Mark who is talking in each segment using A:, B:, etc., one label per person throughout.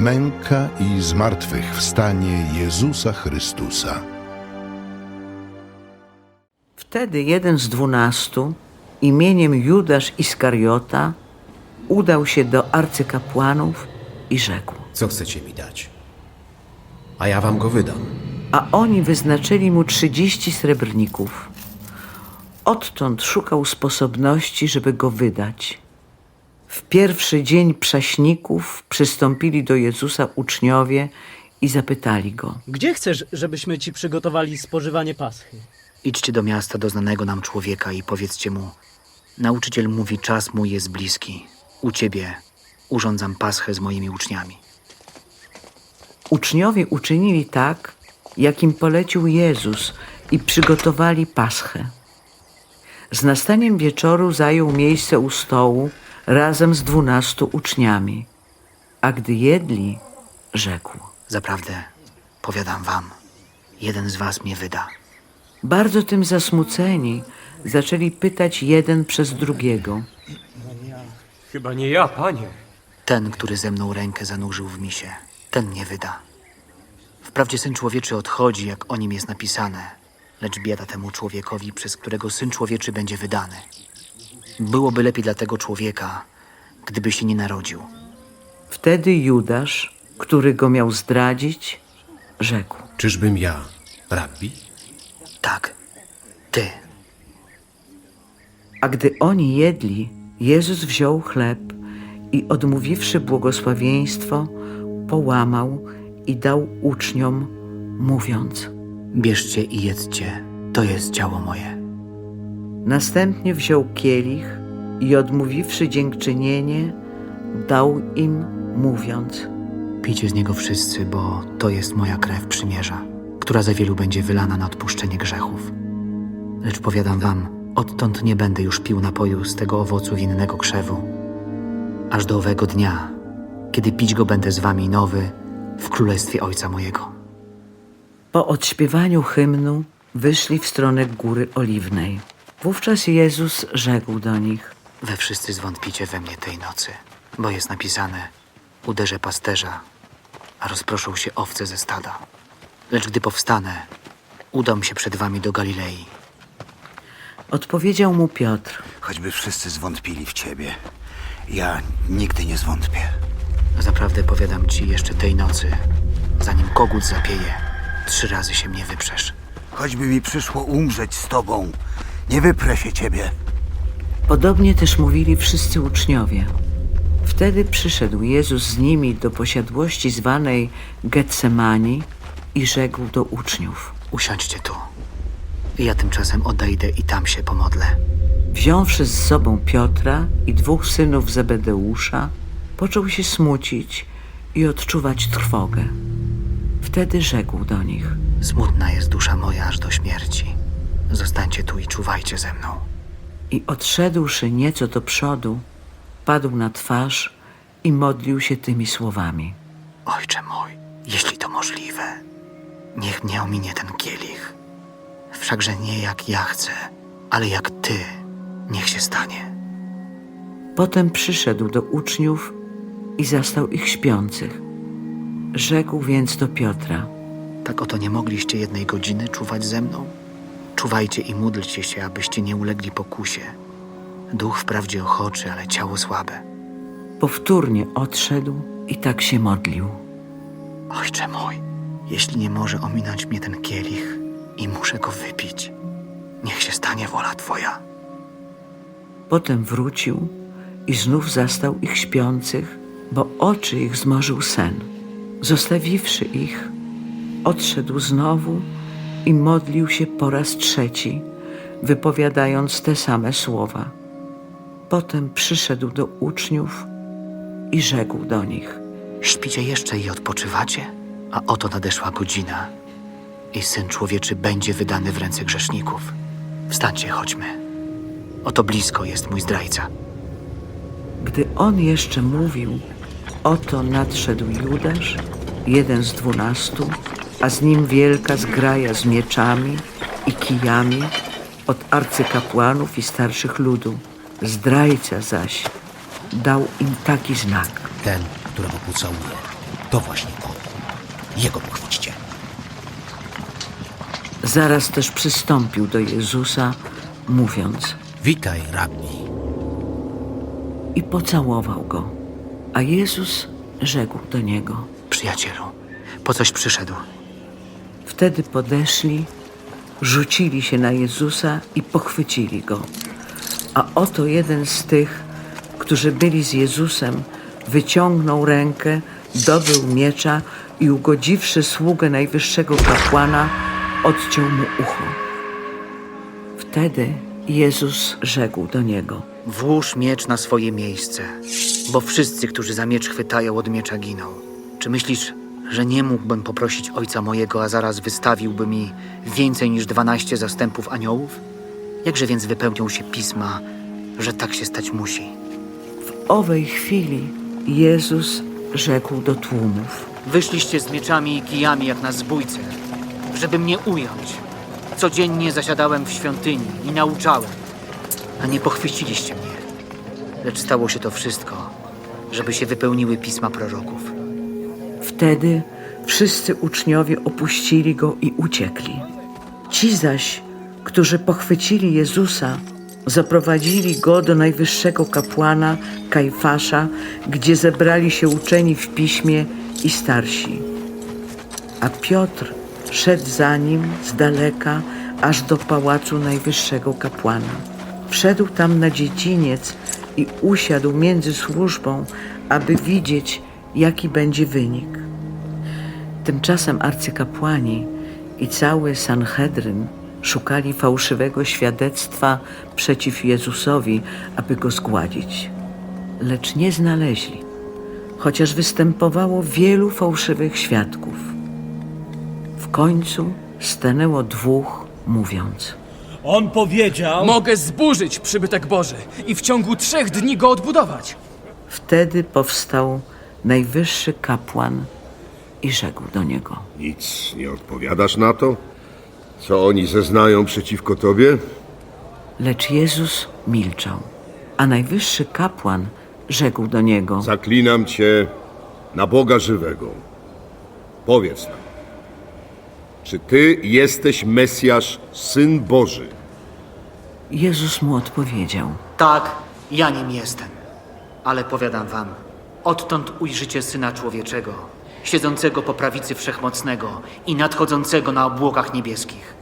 A: Męka i zmartwychwstanie Jezusa Chrystusa.
B: Wtedy jeden z dwunastu, imieniem Judasz Iskariota, udał się do arcykapłanów i rzekł.
C: Co chcecie mi dać? A ja wam go wydam.
B: A oni wyznaczyli mu trzydzieści srebrników. Odtąd szukał sposobności, żeby go wydać. W pierwszy dzień prześników przystąpili do Jezusa uczniowie i zapytali go.
D: Gdzie chcesz, żebyśmy ci przygotowali spożywanie paschy?
E: Idźcie do miasta do znanego nam człowieka i powiedzcie mu: Nauczyciel mówi, czas mój jest bliski. U ciebie urządzam paschę z moimi uczniami.
B: Uczniowie uczynili tak, jak im polecił Jezus i przygotowali paschę. Z nastaniem wieczoru zajął miejsce u stołu razem z dwunastu uczniami. A gdy jedli, rzekł.
E: Zaprawdę, powiadam wam, jeden z was mnie wyda.
B: Bardzo tym zasmuceni zaczęli pytać jeden przez drugiego.
F: Chyba nie ja, panie.
E: Ten, który ze mną rękę zanurzył w misie, ten mnie wyda. Wprawdzie syn człowieczy odchodzi, jak o nim jest napisane, lecz biada temu człowiekowi, przez którego syn człowieczy będzie wydany. Byłoby lepiej dla tego człowieka, gdyby się nie narodził.
B: Wtedy Judasz, który go miał zdradzić, rzekł.
C: Czyżbym ja, rabbi?
E: Tak, ty.
B: A gdy oni jedli, Jezus wziął chleb i odmówiwszy błogosławieństwo, połamał i dał uczniom, mówiąc.
E: Bierzcie i jedzcie, to jest ciało moje.
B: Następnie wziął kielich i odmówiwszy dziękczynienie, dał im, mówiąc.
E: Pijcie z niego wszyscy, bo to jest moja krew przymierza, która za wielu będzie wylana na odpuszczenie grzechów. Lecz powiadam wam, odtąd nie będę już pił napoju z tego owocu winnego krzewu, aż do owego dnia, kiedy pić go będę z wami nowy w królestwie Ojca mojego.
B: Po odśpiewaniu hymnu wyszli w stronę Góry Oliwnej. Wówczas Jezus rzekł do nich.
E: We wszyscy zwątpicie we mnie tej nocy, bo jest napisane: Uderzę pasterza, a rozproszą się owce ze stada. Lecz gdy powstanę, udam się przed wami do Galilei.
B: Odpowiedział mu Piotr.
G: Choćby wszyscy zwątpili w ciebie, ja nigdy nie zwątpię.
E: Zaprawdę powiadam ci jeszcze tej nocy, zanim kogut zapieje, trzy razy się mnie wyprzesz.
G: Choćby mi przyszło umrzeć z tobą, nie wyprę się ciebie.
B: Podobnie też mówili wszyscy uczniowie. Wtedy przyszedł Jezus z nimi do posiadłości zwanej Getsemani i rzekł do uczniów.
E: Usiądźcie tu. Ja tymczasem odejdę i tam się pomodlę.
B: Wziąwszy z sobą Piotra i dwóch synów Zebedeusza, począł się smucić i odczuwać trwogę. Wtedy rzekł do nich.
E: Smutna jest dusza moja aż do śmierci. Zostańcie tu i czuwajcie ze mną.
B: I odszedłszy nieco do przodu, padł na twarz i modlił się tymi słowami.
E: Ojcze mój, jeśli to możliwe, niech mnie ominie ten kielich. Wszakże nie jak ja chcę, ale jak ty, niech się stanie.
B: Potem przyszedł do uczniów i zastał ich śpiących. Rzekł więc do Piotra.
E: Tak oto nie mogliście jednej godziny czuwać ze mną? Czuwajcie i módlcie się, abyście nie ulegli pokusie. Duch wprawdzie ochoczy, ale ciało słabe.
B: Powtórnie odszedł i tak się modlił.
E: Ojcze mój, jeśli nie może ominąć mnie ten kielich i muszę go wypić, niech się stanie wola Twoja.
B: Potem wrócił i znów zastał ich śpiących, bo oczy ich zmorzył sen. Zostawiwszy ich, odszedł znowu i modlił się po raz trzeci, wypowiadając te same słowa. Potem przyszedł do uczniów i rzekł do nich.
E: Śpicie jeszcze i odpoczywacie? A oto nadeszła godzina i Syn Człowieczy będzie wydany w ręce grzeszników. Wstańcie, chodźmy. Oto blisko jest mój zdrajca.
B: Gdy on jeszcze mówił, oto nadszedł Judasz, jeden z dwunastu, a z nim wielka zgraja z mieczami i kijami od arcykapłanów i starszych ludu. Zdrajca zaś dał im taki znak.
C: Ten, którego pocałuję.
G: To właśnie on. Jego pochwyćcie.
B: Zaraz też przystąpił do Jezusa, mówiąc,
G: Witaj, rabbi.
B: i pocałował go. A Jezus rzekł do niego.
E: Przyjacielu, po coś przyszedł.
B: Wtedy podeszli, rzucili się na Jezusa i pochwycili go. A oto jeden z tych, którzy byli z Jezusem, wyciągnął rękę, dobył miecza i ugodziwszy sługę najwyższego kapłana, odciął mu ucho. Wtedy Jezus rzekł do niego:
E: Włóż miecz na swoje miejsce, bo wszyscy, którzy za miecz chwytają, od miecza giną. Czy myślisz, że nie mógłbym poprosić ojca mojego, a zaraz wystawiłby mi więcej niż dwanaście zastępów aniołów? Jakże więc wypełnią się pisma, że tak się stać musi?
B: W owej chwili Jezus rzekł do tłumów:
E: Wyszliście z mieczami i kijami jak na zbójce, żeby mnie ująć. Codziennie zasiadałem w świątyni i nauczałem, a nie pochwyciliście mnie. Lecz stało się to wszystko, żeby się wypełniły pisma proroków.
B: Wtedy wszyscy uczniowie opuścili go i uciekli. Ci zaś, którzy pochwycili Jezusa, zaprowadzili go do najwyższego kapłana Kajfasza, gdzie zebrali się uczeni w piśmie i starsi. A Piotr szedł za nim z daleka aż do pałacu najwyższego kapłana. Wszedł tam na dziedziniec i usiadł między służbą, aby widzieć, jaki będzie wynik. Tymczasem arcykapłani i cały Sanhedryn szukali fałszywego świadectwa przeciw Jezusowi, aby go zgładzić. Lecz nie znaleźli, chociaż występowało wielu fałszywych świadków. W końcu stanęło dwóch, mówiąc:
D: On powiedział...
F: Mogę zburzyć przybytek Boży i w ciągu trzech dni go odbudować.
B: Wtedy powstał najwyższy kapłan i rzekł do niego:
H: Nic nie odpowiadasz na to? Co oni zeznają przeciwko tobie?
B: Lecz Jezus milczał, a najwyższy kapłan rzekł do niego:
H: Zaklinam cię na Boga żywego. Powiedz nam, czy ty jesteś Mesjasz, Syn Boży?
B: Jezus mu odpowiedział:
E: Tak, ja nim jestem. Ale powiadam wam, odtąd ujrzycie Syna Człowieczego, siedzącego po prawicy Wszechmocnego i nadchodzącego na obłokach niebieskich.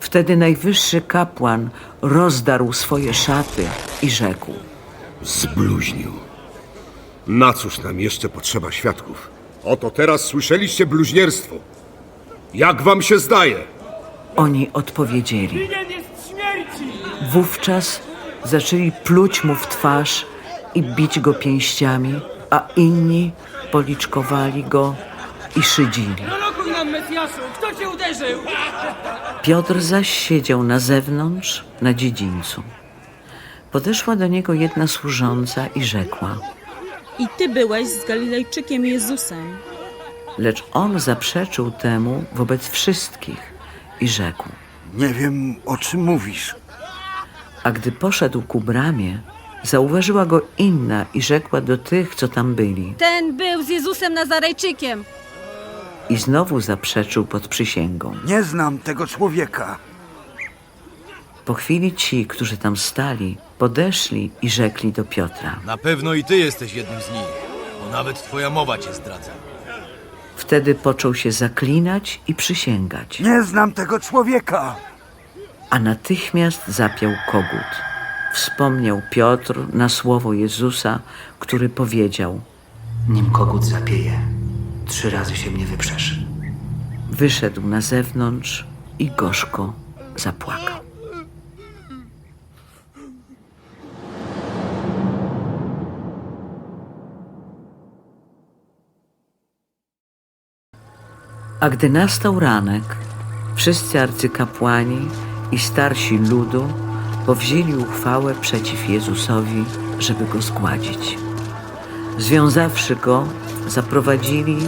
B: Wtedy najwyższy kapłan rozdarł swoje szaty i rzekł:
H: Zbluźnił. Na cóż nam jeszcze potrzeba świadków? Oto teraz słyszeliście bluźnierstwo. Jak wam się zdaje?
B: Oni odpowiedzieli. Wówczas zaczęli pluć mu w twarz i bić go pięściami, a inni policzkowali go i szydzili.
F: Kto cię uderzył?
B: Piotr zaś siedział na zewnątrz, na dziedzińcu. Podeszła do niego jedna służąca i rzekła,
I: I ty byłeś z Galilejczykiem Jezusem.
B: lecz on zaprzeczył temu wobec wszystkich i rzekł.
G: Nie wiem, o czym mówisz.
B: A gdy poszedł ku bramie, zauważyła go inna i rzekła do tych, co tam byli.
I: Ten był z Jezusem Nazarejczykiem.
B: I znowu zaprzeczył pod przysięgą.
G: Nie znam tego człowieka.
B: Po chwili ci, którzy tam stali, podeszli i rzekli do Piotra.
J: Na pewno i ty jesteś jednym z nich, bo nawet twoja mowa cię zdradza.
B: Wtedy począł się zaklinać i przysięgać,
G: Nie znam tego człowieka.
B: a natychmiast zapiął kogut. Wspomniał Piotr na słowo Jezusa, który powiedział:
E: Nim kogut zapieje, trzy razy się mnie wyprzesz.
B: Wyszedł na zewnątrz i gorzko zapłakał. A gdy nastał ranek, wszyscy arcykapłani i starsi ludu powzięli uchwałę przeciw Jezusowi, żeby go zgładzić. Związawszy go, zaprowadzili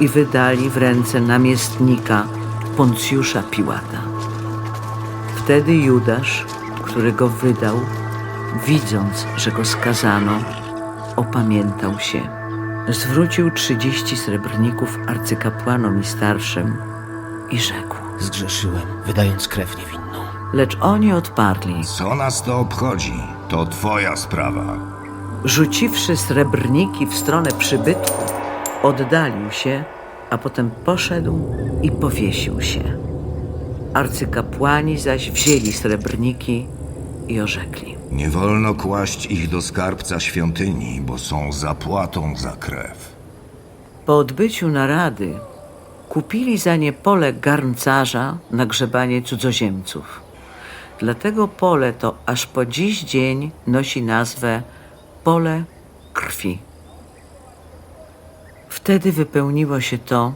B: i wydali w ręce namiestnika Poncjusza Piłata. Wtedy Judasz, który go wydał, widząc, że go skazano, opamiętał się zwrócił trzydzieści srebrników arcykapłanom i starszym i rzekł.
C: Zgrzeszyłem, wydając krew niewinną.
B: Lecz oni odparli,
K: Co nas to obchodzi? To twoja sprawa.
B: rzuciwszy srebrniki w stronę przybytku, oddalił się, a potem poszedł i powiesił się. Arcykapłani zaś wzięli srebrniki i orzekli.
K: Nie wolno kłaść ich do skarbca świątyni, bo są zapłatą za krew.
B: Po odbyciu narady kupili za nie pole garncarza na grzebanie cudzoziemców. Dlatego pole to aż po dziś dzień nosi nazwę pole krwi. Wtedy wypełniło się to,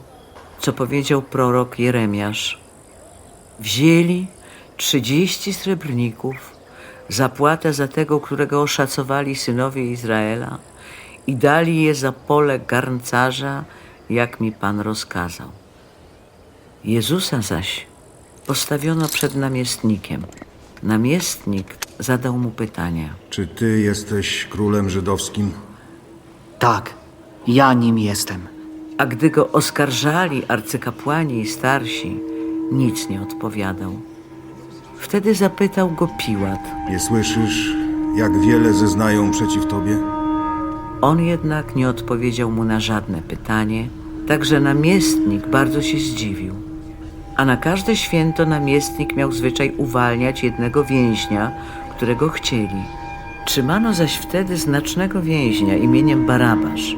B: co powiedział prorok Jeremiasz. Wzięli trzydzieści srebrników, zapłatę za tego, którego oszacowali synowie Izraela i dali je za pole garncarza, jak mi Pan rozkazał. Jezusa zaś postawiono przed namiestnikiem. Namiestnik zadał mu pytanie.
A: Czy ty jesteś królem żydowskim?
E: Tak, ja nim jestem.
B: A gdy go oskarżali arcykapłani i starsi, nic nie odpowiadał. Wtedy zapytał go Piłat.
A: Nie słyszysz, jak wiele zeznają przeciw tobie?
B: On jednak nie odpowiedział mu na żadne pytanie, także namiestnik bardzo się zdziwił. A na każde święto namiestnik miał zwyczaj uwalniać jednego więźnia, którego chcieli. Trzymano zaś wtedy znacznego więźnia imieniem Barabasz.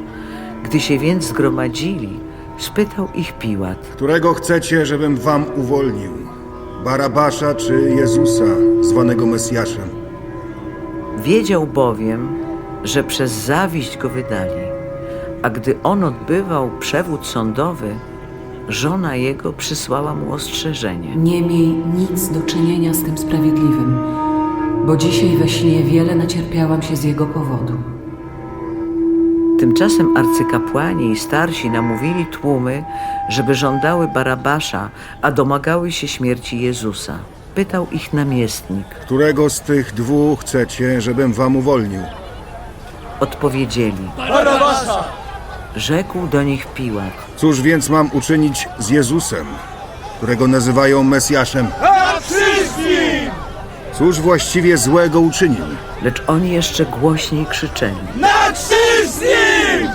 B: Gdy się więc zgromadzili, spytał ich Piłat.
A: Którego chcecie, żebym wam uwolnił? Barabasza czy Jezusa, zwanego Mesjaszem?
B: Wiedział bowiem, że przez zawiść go wydali, a gdy on odbywał przewód sądowy, żona jego przysłała mu ostrzeżenie.
L: Nie miej nic do czynienia z tym sprawiedliwym, bo dzisiaj we śnie wiele nacierpiałam się z jego powodu.
B: Tymczasem arcykapłani i starsi namówili tłumy, żeby żądały Barabasza, a domagały się śmierci Jezusa. Pytał ich namiestnik.
A: Którego z tych dwóch chcecie, żebym wam uwolnił?
B: Odpowiedzieli.
D: Barabasza!
B: Rzekł do nich Piłat.
A: Cóż więc mam uczynić z Jezusem, którego nazywają Mesjaszem? Cóż właściwie złego uczynił?
B: Lecz oni jeszcze głośniej krzyczeli.
D: Na krzyż z nim!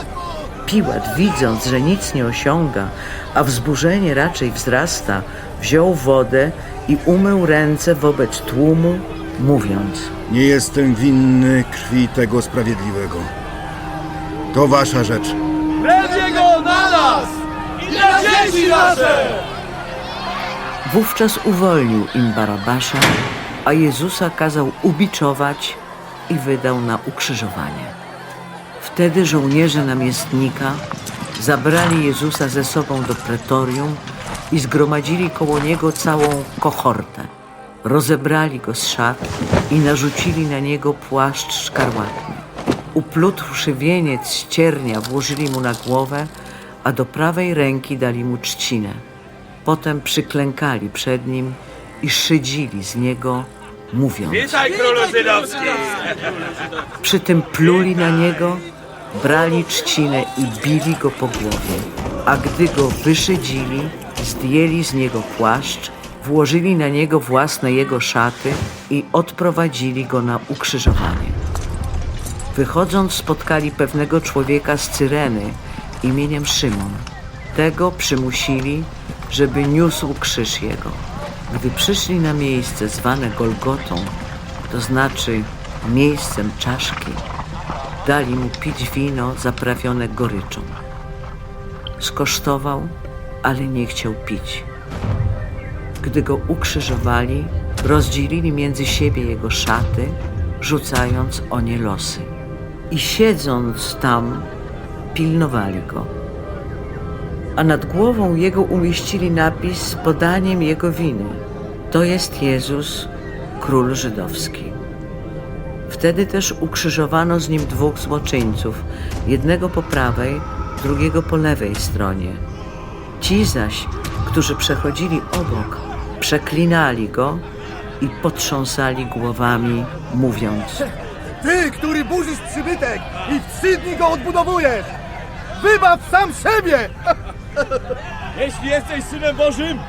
B: Piłat, widząc, że nic nie osiąga, a wzburzenie raczej wzrasta, wziął wodę i umył ręce wobec tłumu, mówiąc:
A: Nie jestem winny krwi tego sprawiedliwego. To wasza rzecz.
D: Krew jego na nas! I na dzieci nasze!
B: Wówczas uwolnił im Barabasza, a Jezusa kazał ubiczować i wydał na ukrzyżowanie. Wtedy żołnierze namiestnika zabrali Jezusa ze sobą do pretorium i zgromadzili koło niego całą kohortę. Rozebrali go z szat i narzucili na niego płaszcz szkarłatny. Uplutwszy wieniec z ciernia włożyli mu na głowę, a do prawej ręki dali mu trzcinę. Potem przyklękali przed nim i szydzili z niego, mówiąc.
D: Witaj królu żydowski!
B: Przy tym pluli na niego, brali trzcinę i bili go po głowie. A gdy go wyszydzili, zdjęli z niego płaszcz, włożyli na niego własne jego szaty i odprowadzili go na ukrzyżowanie. Wychodząc, spotkali pewnego człowieka z Cyreny imieniem Szymon. Tego przymusili, żeby niósł krzyż jego. Gdy przyszli na miejsce zwane Golgotą, to znaczy miejscem czaszki, dali mu pić wino zaprawione goryczą. Skosztował, ale nie chciał pić. Gdy go ukrzyżowali, rozdzielili między siebie jego szaty, rzucając o nie losy. I siedząc tam, pilnowali go. A nad głową jego umieścili napis z podaniem jego winy. To jest Jezus, król żydowski. Wtedy też ukrzyżowano z nim dwóch złoczyńców, jednego po prawej, drugiego po lewej stronie. Ci zaś, którzy przechodzili obok, przeklinali go i potrząsali głowami, mówiąc:
D: Ty, który burzysz przybytek i w trzy dni go odbudowujesz!
A: Wybaw sam siebie!
F: Jeśli jesteś synem Bożym,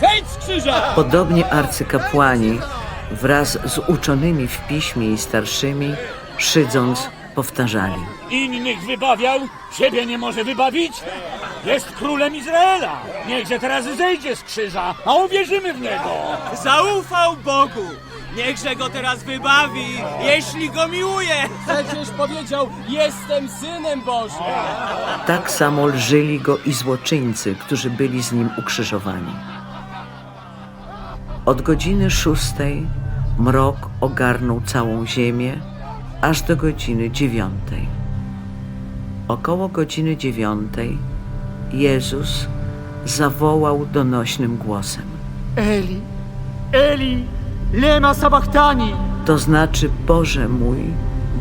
F: zejdź z krzyża!
B: Podobnie arcykapłani wraz z uczonymi w piśmie i starszymi, szydząc, powtarzali.
F: Innych wybawiał, siebie nie może wybawić? Jest królem Izraela! Niechże teraz zejdzie z krzyża, a uwierzymy w niego!
D: Zaufał Bogu! Niechże go teraz wybawi, jeśli go miłuje! Przecież powiedział, jestem synem Bożym!
B: Tak samo lżyli go i złoczyńcy, którzy byli z nim ukrzyżowani. Od godziny szóstej mrok ogarnął całą ziemię, aż do godziny dziewiątej. Około godziny dziewiątej Jezus zawołał donośnym głosem.
D: Eli, Eli, lema sabachtani!
B: To znaczy, Boże mój,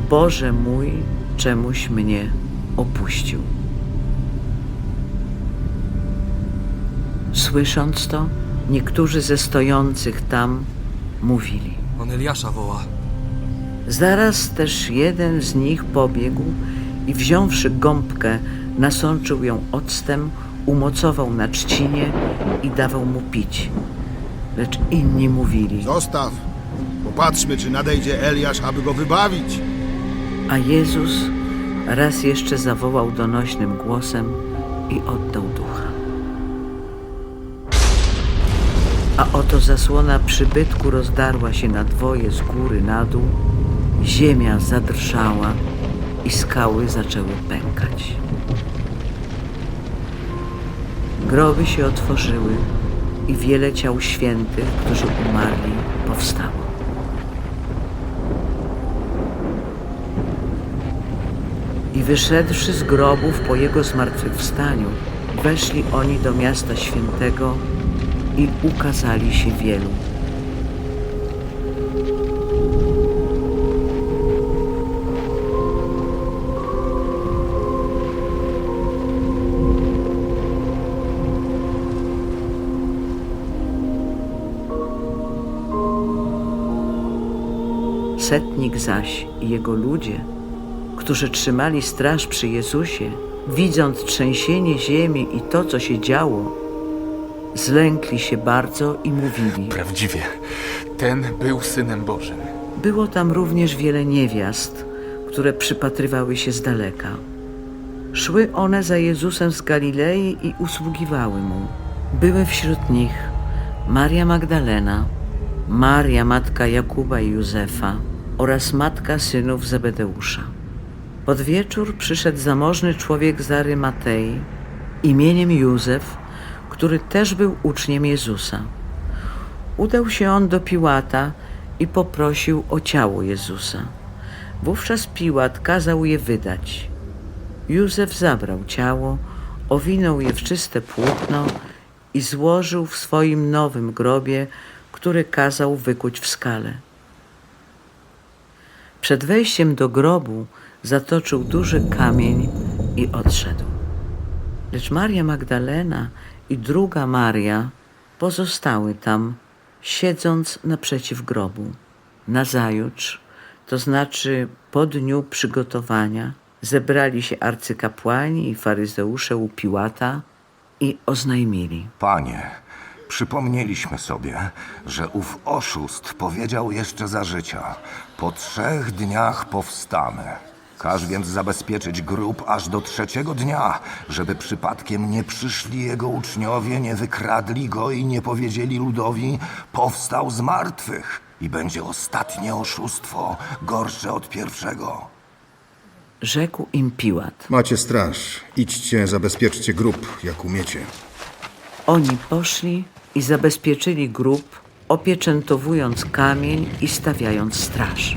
B: Boże mój, czemuś mnie opuścił. Słysząc to, niektórzy ze stojących tam mówili.
J: On Eliasza woła.
B: Zaraz też jeden z nich pobiegł i wziąwszy gąbkę, nasączył ją octem, umocował na trzcinie i dawał mu pić. Lecz inni mówili,
A: Zostaw. Popatrzmy, czy nadejdzie Eliasz, aby go wybawić.
B: a Jezus raz jeszcze zawołał donośnym głosem i oddał ducha. A oto zasłona przybytku rozdarła się na dwoje z góry na dół, ziemia zadrżała i skały zaczęły pękać. Groby się otworzyły i wiele ciał świętych, którzy umarli, powstało. I wyszedłszy z grobów po jego zmartwychwstaniu, weszli oni do miasta świętego i ukazali się wielu. Setnik zaś i jego ludzie, którzy trzymali straż przy Jezusie, widząc trzęsienie ziemi i to, co się działo, zlękli się bardzo i mówili.
J: Prawdziwie, ten był synem Bożym.
B: Było tam również wiele niewiast, które przypatrywały się z daleka. Szły one za Jezusem z Galilei i usługiwały mu. Były wśród nich Maria Magdalena, Maria matka Jakuba i Józefa oraz matka synów Zebedeusza. Pod wieczór przyszedł zamożny człowiek z Arymatei imieniem Józef, który też był uczniem Jezusa. Udał się on do Piłata i poprosił o ciało Jezusa. Wówczas Piłat kazał je wydać. Józef zabrał ciało, owinął je w czyste płótno i złożył w swoim nowym grobie, który kazał wykuć w skale. Przed wejściem do grobu zatoczył duży kamień i odszedł. Lecz Maria Magdalena i druga Maria pozostały tam, siedząc naprzeciw grobu. Nazajutrz, to znaczy po dniu przygotowania, zebrali się arcykapłani i faryzeusze u Piłata i oznajmili.
K: Panie, przypomnieliśmy sobie, że ów oszust powiedział jeszcze za życia: Po trzech dniach powstanę. Każ więc zabezpieczyć grób aż do trzeciego dnia, żeby przypadkiem nie przyszli jego uczniowie, nie wykradli go i nie powiedzieli ludowi: Powstał z martwych. I będzie ostatnie oszustwo, gorsze od pierwszego.
B: Rzekł im Piłat.
A: Macie straż. Idźcie, zabezpieczcie grób, jak umiecie.
B: Oni poszli i zabezpieczyli grób, opieczętowując kamień i stawiając straż.